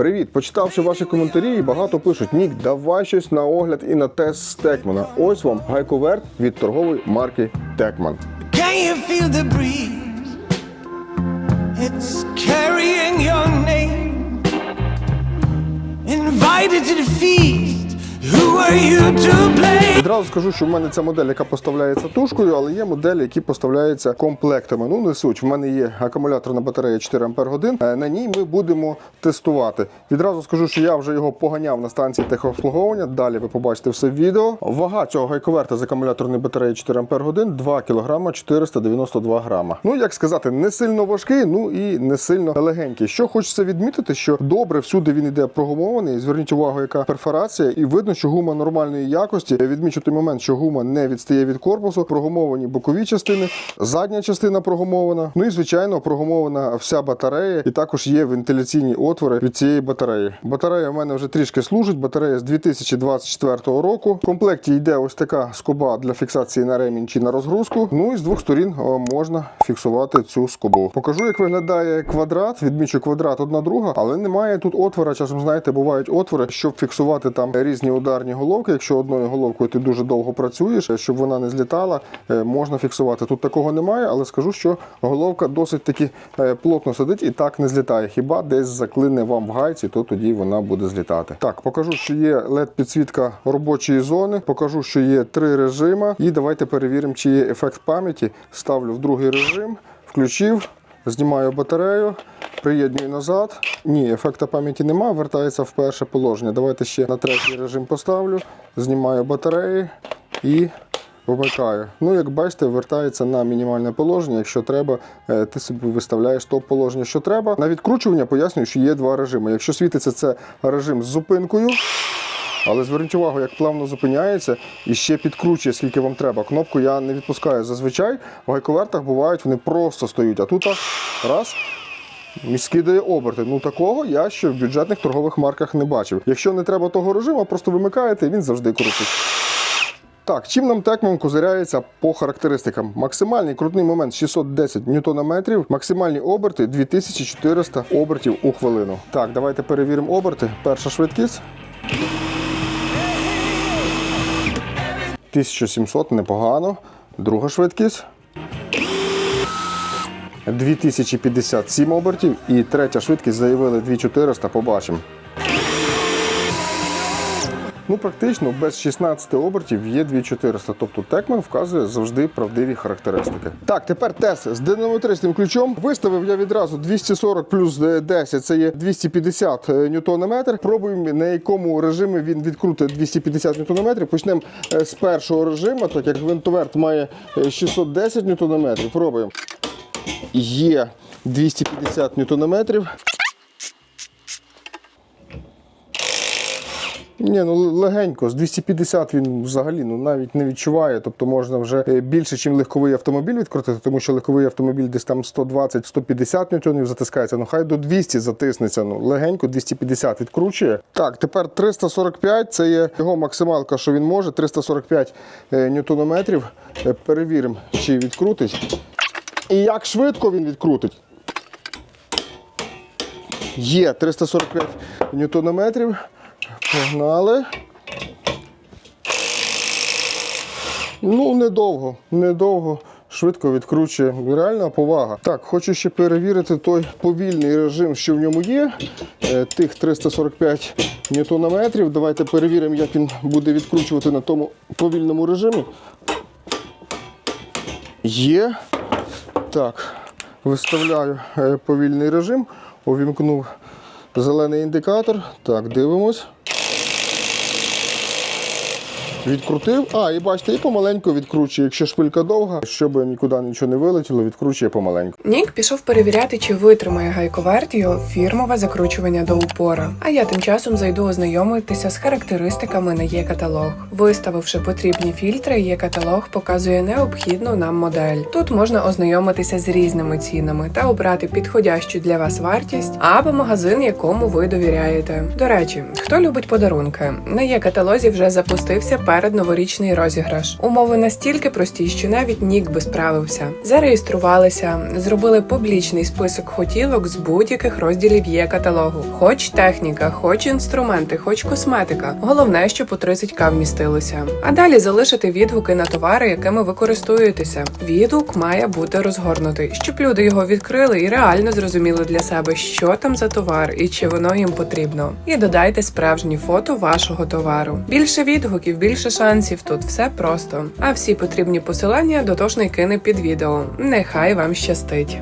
Привіт! Почитавши ваші коментарі, багато пишуть: Нік, давай щось на огляд і на тест з Текмана. Ось вам гайковерт від торгової марки Текман. Invited to the feast. Відразу скажу, що в мене ця модель, яка поставляється тушкою, але є моделі, які поставляються комплектами. Ну не суть. В мене є акумуляторна батарея 4 Ампер годин. Е, На ній ми будемо тестувати. Відразу скажу, що я вже його поганяв на станції техобслуговування. Далі ви побачите все в відео. Вага цього гайковерта з акумуляторної батареї 4 Ампер годин 2 кг 492 грама. Ну як сказати, не сильно важкий, ну і не сильно легенький. Що хочеться відмітити, що добре всюди він іде прогумований. Зверніть увагу, яка перфорація, і видно, що гума нормальної якості. Відмічу той момент, що гума не відстає від корпусу, прогумовані бокові частини, задня частина прогумована. Ну і звичайно, прогумована вся батарея, і також є вентиляційні отвори від цієї батареї. Батарея в мене вже трішки служить. Батарея з 2024 року. В комплекті йде ось така скоба для фіксації на ремінь чи на розгрузку. Ну і з двох сторін можна фіксувати цю скобу. Покажу, як виглядає квадрат. Відмічу квадрат одна друга, але немає тут отвора. Часом знаєте, бувають отвори, щоб фіксувати там різні ударні головки. Якщо одною головкою ти дуже довго працюєш, щоб вона не злітала, е, можна фіксувати. Тут такого немає, але скажу, що головка досить таки е, плотно сидить і так не злітає. Хіба десь заклине вам в гайці, то тоді вона буде злітати. Так, покажу, що є led підсвітка робочої зони. Покажу, що є три режими. І давайте перевіримо, чи є ефект пам'яті. Ставлю в другий режим, включив. Знімаю батарею, приєднюю назад. Ні, ефекта пам'яті нема, вертається в перше положення. Давайте ще на третій режим поставлю, знімаю батареї і вмикаю. Ну, як бачите, вертається на мінімальне положення. Якщо треба, е, ти собі виставляєш топ положення, що треба. На відкручування пояснюю, що є два режими. Якщо світиться це режим з зупинкою. Але зверніть увагу, як плавно зупиняється і ще підкручує, скільки вам треба. Кнопку я не відпускаю. Зазвичай в гайковертах бувають, вони просто стоять. А тут раз. І скидає оберти. Ну такого я ще в бюджетних торгових марках не бачив. Якщо не треба того режиму, просто вимикаєте, і він завжди крутить. Так, чим нам Текман козиряється по характеристикам? Максимальний крутний момент 610 ньютонометрів, максимальні оберти 2400 обертів у хвилину. Так, давайте перевіримо оберти. Перша швидкість. 1700 непогано. Друга швидкість. 2057 обертів. І третя швидкість заявили 2400, побачимо. Ну, практично без 16 обертів є 2400. Тобто Текман вказує завжди правдиві характеристики. Так, тепер тест з динамометричним ключом. Виставив я відразу 240 плюс 10, це є 250 ньютон метр. Пробуємо, на якому режимі він відкрутить 250 ньютон метрів. Почнемо е, з першого режиму, так як винтоверт має е, 610 ньютон метрів. Пробуємо. Є 250 ньютон Ні, ну легенько, з 250 він взагалі ну, навіть не відчуває. Тобто можна вже е, більше, ніж легковий автомобіль відкрутити, тому що легковий автомобіль десь там 120-150 ньютонів затискається. Ну хай до 200 затиснеться. Ну легенько 250 відкручує. Так, тепер 345 це є його максималка, що він може. 345 е, ньютонометрів. Е, Перевіримо, чи відкрутить. І як швидко він відкрутить. Є 345 ньютонометрів. Погнали. Ну, недовго, недовго. Швидко відкручує. Реальна повага. Так, хочу ще перевірити той повільний режим, що в ньому є. Е, Тих 345 ньютонометрів. Давайте перевіримо, як він буде відкручувати на тому повільному режимі. Є. Так, виставляю е, повільний режим, увімкнув зелений індикатор. Так, дивимось. Відкрутив. А, і бачите, і помаленьку відкручує. Якщо шпилька довга, щоб нікуди нічого не вилетіло, відкручує помаленьку. Нік пішов перевіряти, чи витримає гайковерт його фірмове закручування до упора. А я тим часом зайду ознайомитися з характеристиками на є-каталог. Виставивши потрібні фільтри, є-каталог показує необхідну нам модель. Тут можна ознайомитися з різними цінами та обрати підходящу для вас вартість або магазин, якому ви довіряєте. До речі, хто любить подарунки? На є-каталозі вже запустився передноворічний розіграш. Умови настільки прості, що навіть Нік би справився. Зареєструвалися, зробили публічний список хотілок з будь-яких розділів є каталогу. Хоч техніка, хоч інструменти, хоч косметика. Головне, щоб у 30к вмістилося. А далі залишити відгуки на товари, якими ви користуєтеся. Відгук має бути розгорнутий, щоб люди його відкрили і реально зрозуміли для себе, що там за товар і чи воно їм потрібно. І додайте справжні фото вашого товару. Більше відгуків, більше шансів. Тут все просто. А всі потрібні посилання дотошний кине під відео. Нехай вам щастить.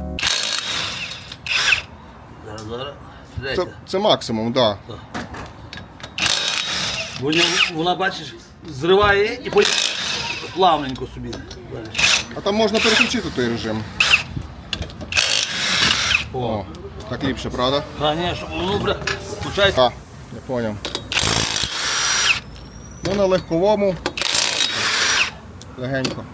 Це, це максимум, так. Да. Вона, вона, бачиш, зриває і потім плавненько собі. А там можна переключити той режим. О, О, так ліпше, правда? звісно, воно бля, включається. А, я поняв. Ну на легковому. Легенько.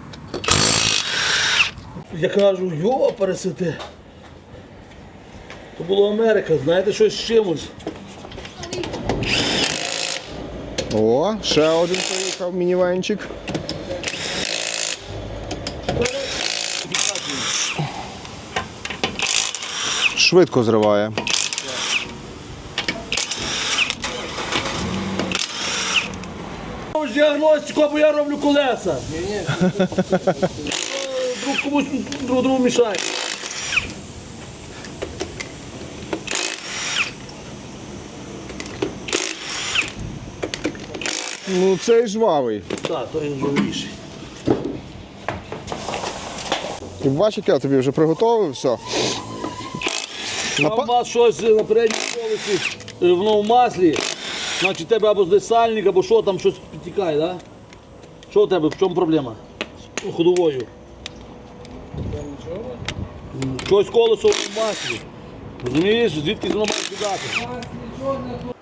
Я кажу, йо, пересити. То було Америка, знаєте, щось з чимось. О, ще один поїхав мінівенчик. Швидко зриває. Діагностику, або я роблю колеса. Друг комусь друг другу мішає. Ну цей жвавий. Так, то він жовтіший. І бач, як я тобі вже приготовив все. Там у вас щось на передній колесі, е, воно в маслі, значить тебе або десь сальник, або що там щось підтікає? Да? Що у тебе, в чому проблема? З ходовою. Нічого. Щось колесо в маслі. Розумієш, звідки воно має кидати?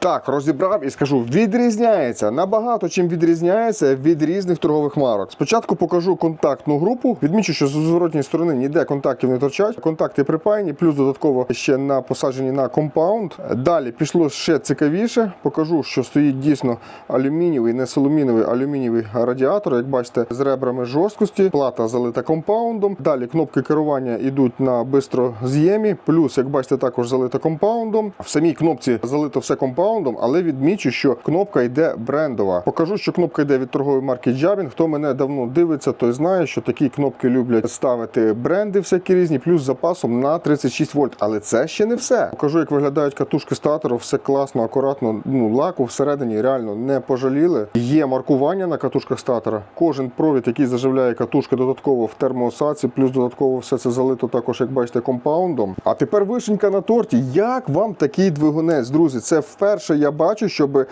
Так, розібрав і скажу, відрізняється набагато чим відрізняється від різних торгових марок. Спочатку покажу контактну групу. Відмічу, що з зворотньої сторони ніде контактів не торчать. Контакти припаяні, плюс додатково ще на посаджені на компаунд. Далі пішло ще цікавіше. Покажу, що стоїть дійсно алюмінієвий, не соломіновий, алюмінієвий радіатор. Як бачите, з ребрами жорсткості, плата залита компаундом. Далі кнопки керування йдуть на бистроз'ємі. Плюс, як бачите, також залита компаундом. В самій кнопці залито все компаундом, але відмічу, що кнопка йде брендова. Покажу, що кнопка йде від торгової марки Jabin. Хто мене давно дивиться, той знає, що такі кнопки люблять ставити бренди всякі різні, плюс запасом на 36 вольт. Але це ще не все. Покажу, як виглядають катушки статору. Все класно, акуратно. Ну лаку всередині реально не пожаліли. Є маркування на катушках статора. Кожен провід, який заживляє катушки, додатково в термоосаці, плюс додатково все це залито також, як бачите, компаундом. А тепер вишенька на торті. Як вам такий двигунець, друзі? Це вперше я бачу, щоб е,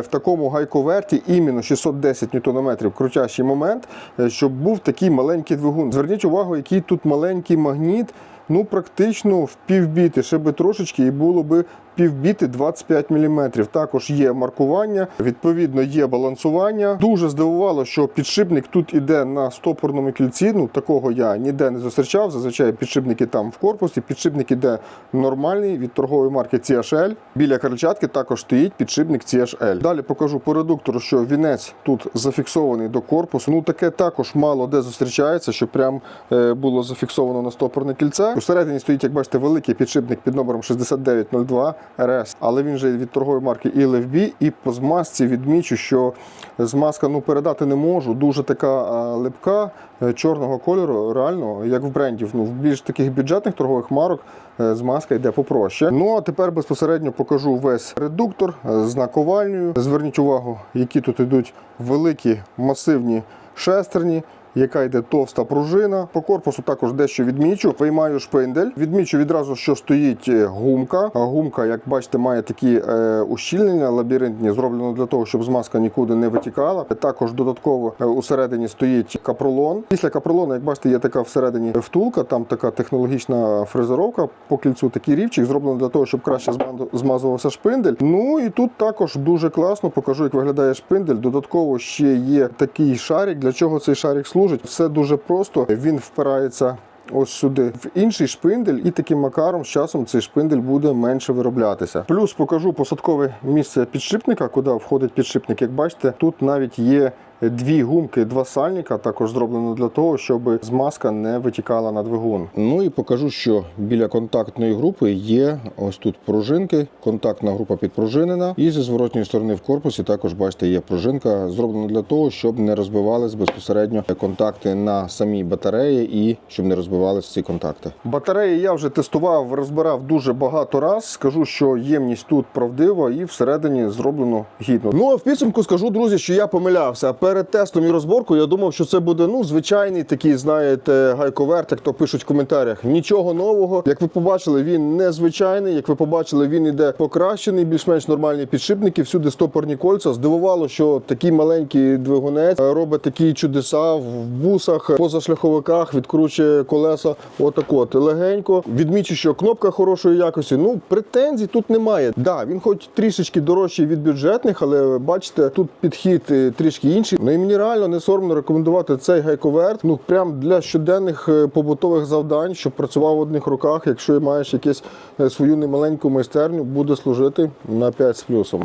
в такому гайковерті іменно 610 ньютонометрів крутящий момент, е, щоб був такий маленький двигун. Зверніть увагу, який тут маленький магніт. Ну, практично в півбіти, ще би трошечки, і було би півбіти 25 мм. Також є маркування, відповідно, є балансування. Дуже здивувало, що підшипник тут іде на стопорному кільці. Ну такого я ніде не зустрічав. Зазвичай підшипники там в корпусі. Підшипник іде нормальний від торгової марки CHL. Біля крильчатки також стоїть підшипник CHL. Далі покажу по редуктору, що вінець тут зафіксований до корпусу. Ну таке також мало де зустрічається, що прям е, було зафіксовано на стопорне кільце. Усередині стоїть, як бачите, великий підшипник під номером 6902 RS, але він же від торгової марки ELFB. І по змазці відмічу, що змазка ну передати не можу. Дуже така липка е, чорного кольору, реально, як в брендів. Ну в більш таких бюджетних торгових марок е, змазка йде попроще. Ну а тепер безпосередньо покажу весь редуктор е, з наковальнею. Зверніть увагу, які тут йдуть великі масивні шестерні яка йде товста пружина. По корпусу також дещо відмічу. Виймаю шпиндель. Відмічу відразу, що стоїть е, гумка. А Гумка, як бачите, має такі е, ущільнення лабіринтні, зроблено для того, щоб змазка нікуди не витікала. Також додатково е, усередині стоїть капролон. Після капролону, як бачите, є така всередині втулка, там така технологічна фрезеровка по кільцю, такий рівчик, зроблено для того, щоб краще змазувався шпиндель. Ну і тут також дуже класно покажу, як виглядає шпиндель. Додатково ще є такий шарик. Для чого цей шарик служить? Все дуже просто. Він впирається. Ось сюди в інший шпиндель, і таким макаром з часом цей шпиндель буде менше вироблятися. Плюс покажу посадкове місце підшипника, куди входить підшипник. Як бачите, тут навіть є дві гумки, два сальника. Також зроблено для того, щоб змазка не витікала на двигун. Ну і покажу, що біля контактної групи є ось тут пружинки. Контактна група підпружинена. І зі зворотньої сторони в корпусі також бачите, є пружинка. Зроблена для того, щоб не розбивались безпосередньо контакти на самій батареї і щоб не розбивалися ці контакти. Батареї я вже тестував, розбирав дуже багато раз. Скажу, що ємність тут правдива і всередині зроблено гідно. Ну а в підсумку скажу, друзі, що я помилявся. Перед тестом і розборкою я думав, що це буде ну звичайний такий, знаєте, гайковерт, як то пишуть в коментарях. Нічого нового. Як ви побачили, він незвичайний. Як ви побачили, він іде покращений, більш-менш нормальні підшипники, всюди стопорні кольця. Здивувало, що такий маленький двигунець е, робить такі чудеса в бусах, позашляховиках, відкручує колеса. Отак от легенько. Відмічу, що кнопка хорошої якості. Ну, претензій тут немає. Да, він хоч трішечки дорожчий від бюджетних, але бачите, тут підхід е, трішки інший. Ну і мені реально не соромно рекомендувати цей гайковерт. Ну прям для щоденних е, побутових завдань, щоб працював в одних руках. Якщо маєш якесь е, свою немаленьку майстерню, буде служити на 5 з плюсом.